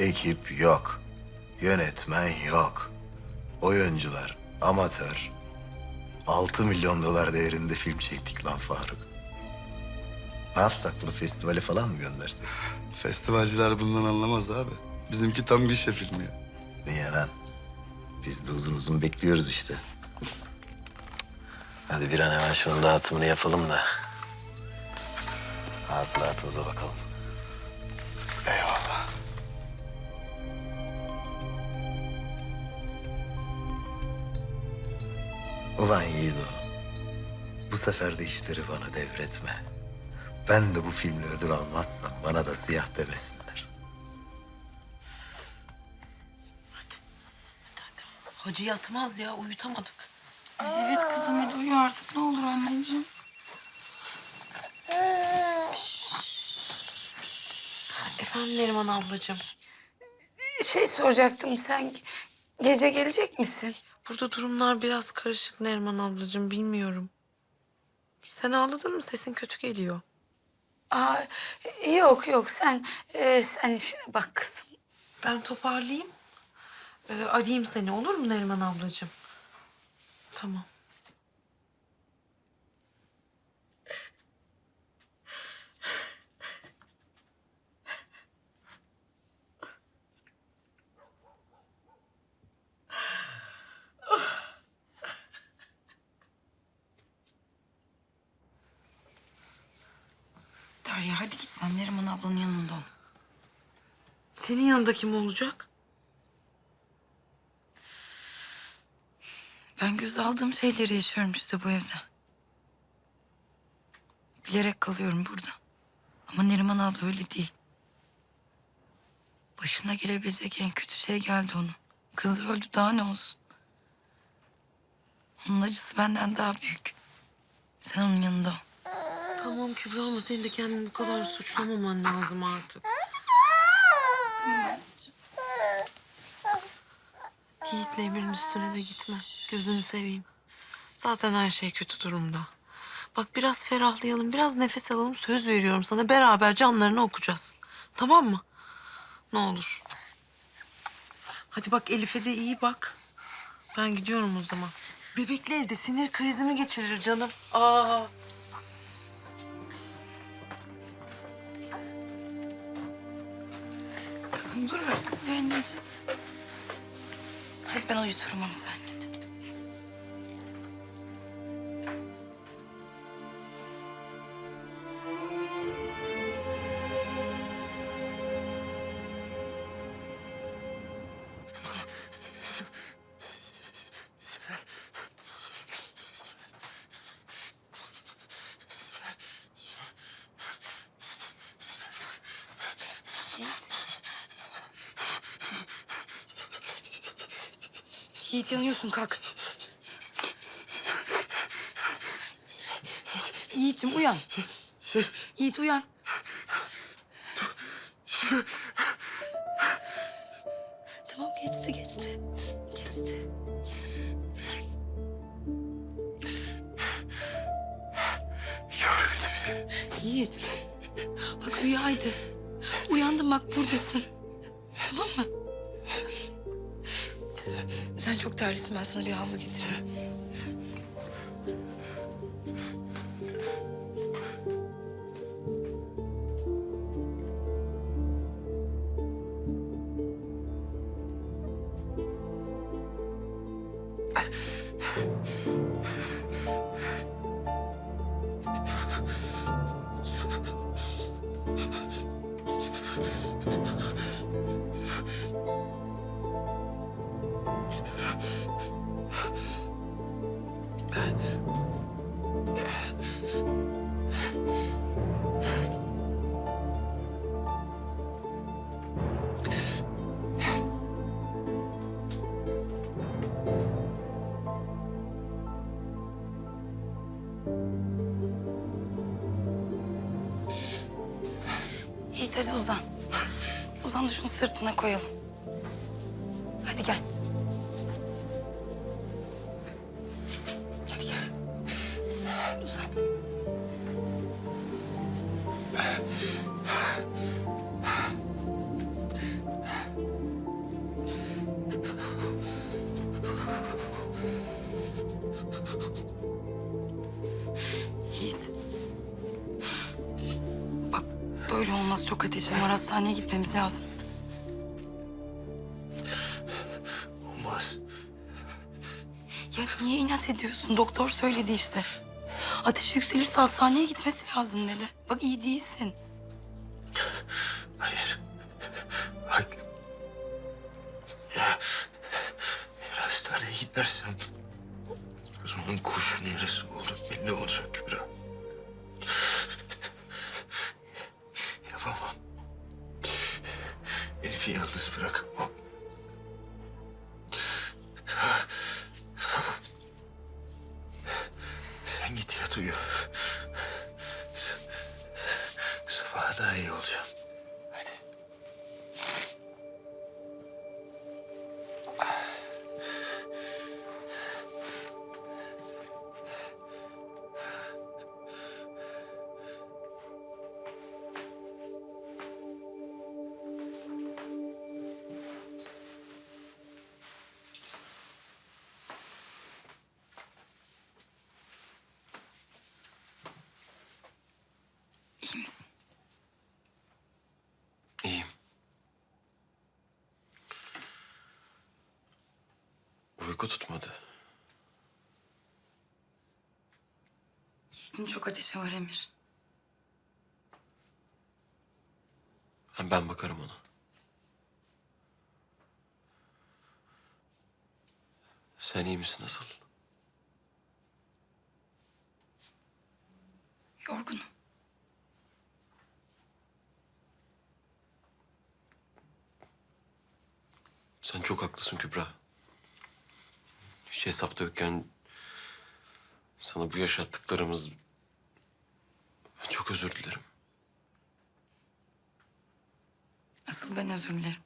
Ekip yok. Yönetmen yok. Oyuncular amatör. 6 milyon dolar değerinde film çektik lan Faruk. Ne yapsak bunu festivale falan mı göndersek? Festivalciler bundan anlamaz abi. Bizimki tam gişe filmi ya. Niye lan? Biz de uzun uzun bekliyoruz işte. Hadi bir an hemen şunun dağıtımını yapalım da. Hasılatımıza bakalım. Ulan Yiğido. Bu sefer de işleri bana devretme. Ben de bu filmle ödül almazsam bana da siyah demesinler. Hacı yatmaz ya uyutamadık. Evet kızım hadi uyu artık ne olur anneciğim. Efendim Neriman ablacığım. Şey soracaktım sen gece gelecek misin? Burada durumlar biraz karışık Neriman ablacığım bilmiyorum. Sen ağladın mı? Sesin kötü geliyor. Aa, yok yok sen e, sen işine bak kızım. Ben toparlayayım. Ee, arayayım seni olur mu Neriman ablacığım? Tamam. Hadi git sen Neriman ablanın yanında ol. Senin yanında kim olacak? Ben göz aldığım şeyleri yaşıyorum işte bu evde. Bilerek kalıyorum burada. Ama Neriman abla öyle değil. Başına gelebilecek en kötü şey geldi onun. Kızı öldü daha ne olsun. Onun acısı benden daha büyük. Sen onun yanında ol. Tamam Kübra ama senin de kendini bu kadar suçlamaman lazım artık. Yiğit'le Emir'in üstüne de gitme. Gözünü seveyim. Zaten her şey kötü durumda. Bak biraz ferahlayalım, biraz nefes alalım. Söz veriyorum sana beraber canlarını okuyacağız. Tamam mı? Ne olur. Hadi bak Elif'e de iyi bak. Ben gidiyorum o zaman. Bebekli evde sinir krizimi geçirir canım. Aa. Kızım dur artık bir anneciğim. Hadi ben uyuturum onu sen Yiğit yanıyorsun kalk. Yiğit'im uyan. Yiğit uyan. Tamam geçti geçti. Geçti. Yiğit. Bak haydi. Uyandım bak buradasın. Tamam mı? Sen çok terlisin ben sana bir havlu getireyim. Hadi uzan. Uzan da şunu sırtına koyalım. Böyle olmaz çok ateşim var. Hastaneye gitmemiz lazım. Olmaz. Ya niye inat ediyorsun? Doktor söyledi işte. Ateş yükselirse hastaneye gitmesi lazım dedi. Bak iyi değilsin. Hayır. Bak. Ya. Eğer hastaneye gidersem... O zaman kurşun yarası oldu belli olacak Uyu. Sabah daha iyi olacağım. Uyku tutmadı. Yiğit'in çok ateşi var Emir. Ben, ben bakarım ona. Sen iyi misin nasıl? Yorgunum. Sen çok haklısın Kübra. Hiç hesapta yokken sana bu yaşattıklarımız... Çok özür dilerim. Asıl ben özür dilerim.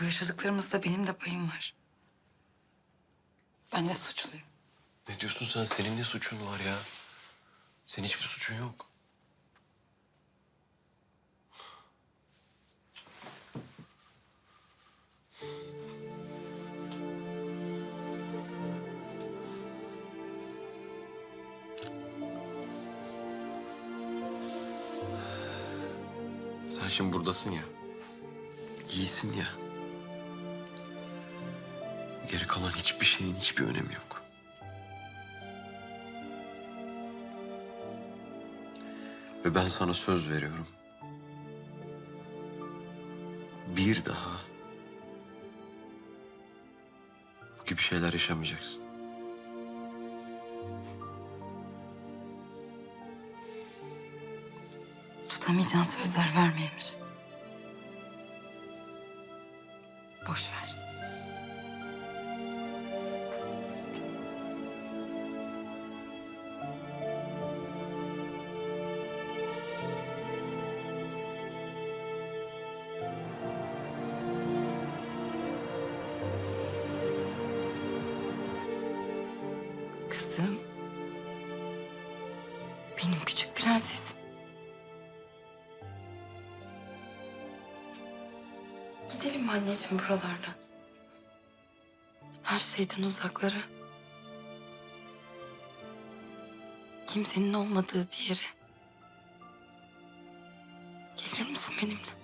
Bu yaşadıklarımızda benim de payım var. Ben de suçluyum. Ne diyorsun sen? Senin ne suçun var ya? Senin hiçbir suçun yok. Sen şimdi buradasın ya. İyisin ya. Geri kalan hiçbir şeyin hiçbir önemi yok. Ve ben sana söz veriyorum. Bir daha bu gibi şeyler yaşamayacaksın. Tutamayacağın sözler verme. Boş ver. Kızım. Benim küçük prensesim. Mi anneciğim buralardan? Her şeyden uzaklara. Kimsenin olmadığı bir yere. Gelir misin benimle?